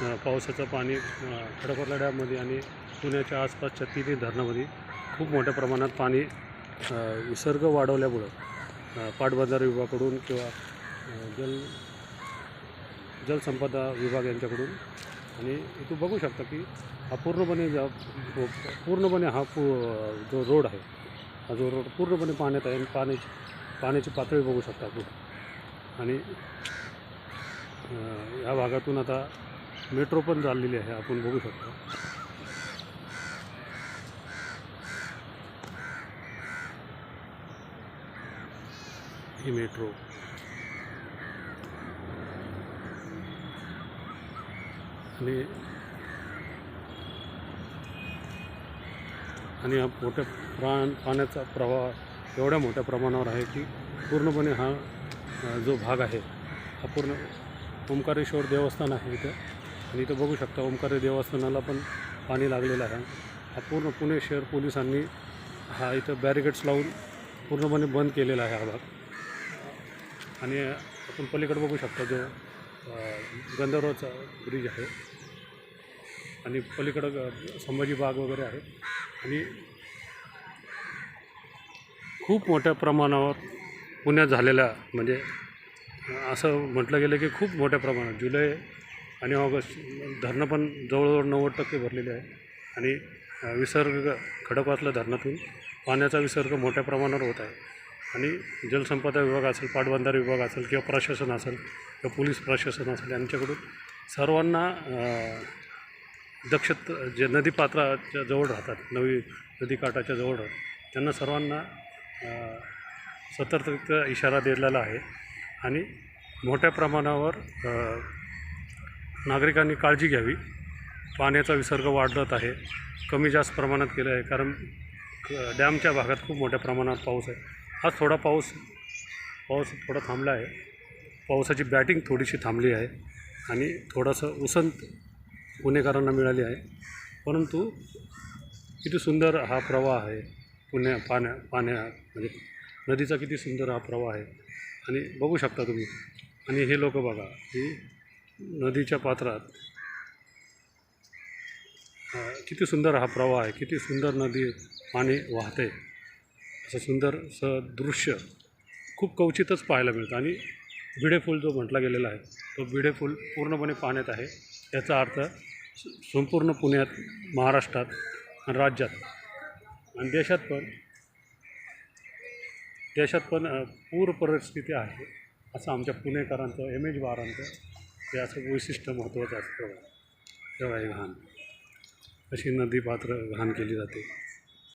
पावसाचं पाणी अ, डॅममध्ये आणि पुण्याच्या आसपासच्या तिन्ही धरणामध्ये खूप मोठ्या प्रमाणात पाणी विसर्ग वाढवल्यामुळं पाटबंधारे विभागाकडून किंवा जल जलसंपदा विभाग यांच्याकडून आणि तू बघू शकता की हा पूर्णपणे जा पूर्णपणे हा पू जो रोड आहे हा जो रोड पूर्णपणे पाण्यात आहे आणि पाण्याची पाण्याची पातळी बघू शकता आपण. आणि ह्या भागातून आता मेट्रो पण चाललेली आहे आपण बघू शकतो. ही मेट्रो. आणि आणि हा मोठ्या प्राण पाण्याचा प्रवाह एवढ्या मोठ्या प्रमाणावर आहे की पूर्णपणे हा जो भाग आहे हा पूर्ण ओंकारेश्वर देवस्थान आहे इथं. आणि इथं बघू शकता ओंकारे देवस्थानाला पण पाणी लागलेलं आहे. हा पूर्ण पुणे शहर पोलिसांनी हा इथं बॅरिकेड्स लावून पूर्णपणे बंद केलेला आहे हा भाग. आणि आपण पलीकडे बघू शकता जो गंधर्वचा ब्रिज आहे. आणि पलीकडं संभाजी बाग वगैरे आहे. आणि खूप मोठ्या प्रमाणावर पुण्यात झालेल्या म्हणजे असं म्हटलं गेलं की खूप मोठ्या प्रमाणात. जुलै आणि ऑगस्ट धरणं पण जवळजवळ नव्वद टक्के भरलेले आहे. आणि विसर्ग खडकवासला धरणातून पाण्याचा विसर्ग मोठ्या प्रमाणावर होत आहे. आणि जलसंपदा विभाग असेल पाटबंधारे विभाग असेल किंवा प्रशासन असेल किंवा पोलीस प्रशासन असेल यांच्याकडून सर्वांना दक्षत जे नदीपात्राच्या जवळ राहतात नवी नदीकाठाच्या जवळ राहतात त्यांना सर्वांना सतर्कतेचा इशारा दिलेला आहे. आणि मोठ्या प्रमाणावर नागरिकांनी काळजी घ्यावी. पाण्याचा विसर्ग वाढत आहे. कमी जास्त प्रमाणात केलं आहे. कारण डॅमच्या भागात खूप मोठ्या प्रमाणात पाऊस आहे. आज थोडा पाऊस पाऊस थोडा थांबला आहे. पावसाची बॅटिंग थोडीशी थांबली आहे. आणि थोडंसं उसंत पुणेकरांना मिळाली आहे. परंतु किती सुंदर हा प्रवाह आहे. पुण्या पाण्या पाण्या म्हणजे नदीचा किती सुंदर हा प्रवाह आहे. आणि बघू शकता तुम्ही. आणि हे लोक बघा की नदीच्या पात्रात. किती सुंदर हा प्रवाह आहे. किती सुंदर नदी पाणी वाहते. असं सुंदर असं दृश्य खूप क्वचितच पाहायला मिळतं. आणि बिडेफूल जो म्हटला गेलेला आहे तो बिडेफूल पूर्णपणे पाण्यात आहे. याचा अर्थ संपूर्ण पुण्यात महाराष्ट्रात आणि राज्यात आणि देशात पण देशात पण पूर परिस्थिती आहे असं आमच्या पुणेकरांचं एम एच बारांचं हे असं वैशिष्ट्य महत्त्वाचं असतं. तेव्हा हे घाण. अशी नदी पात्र घाण केली जाते.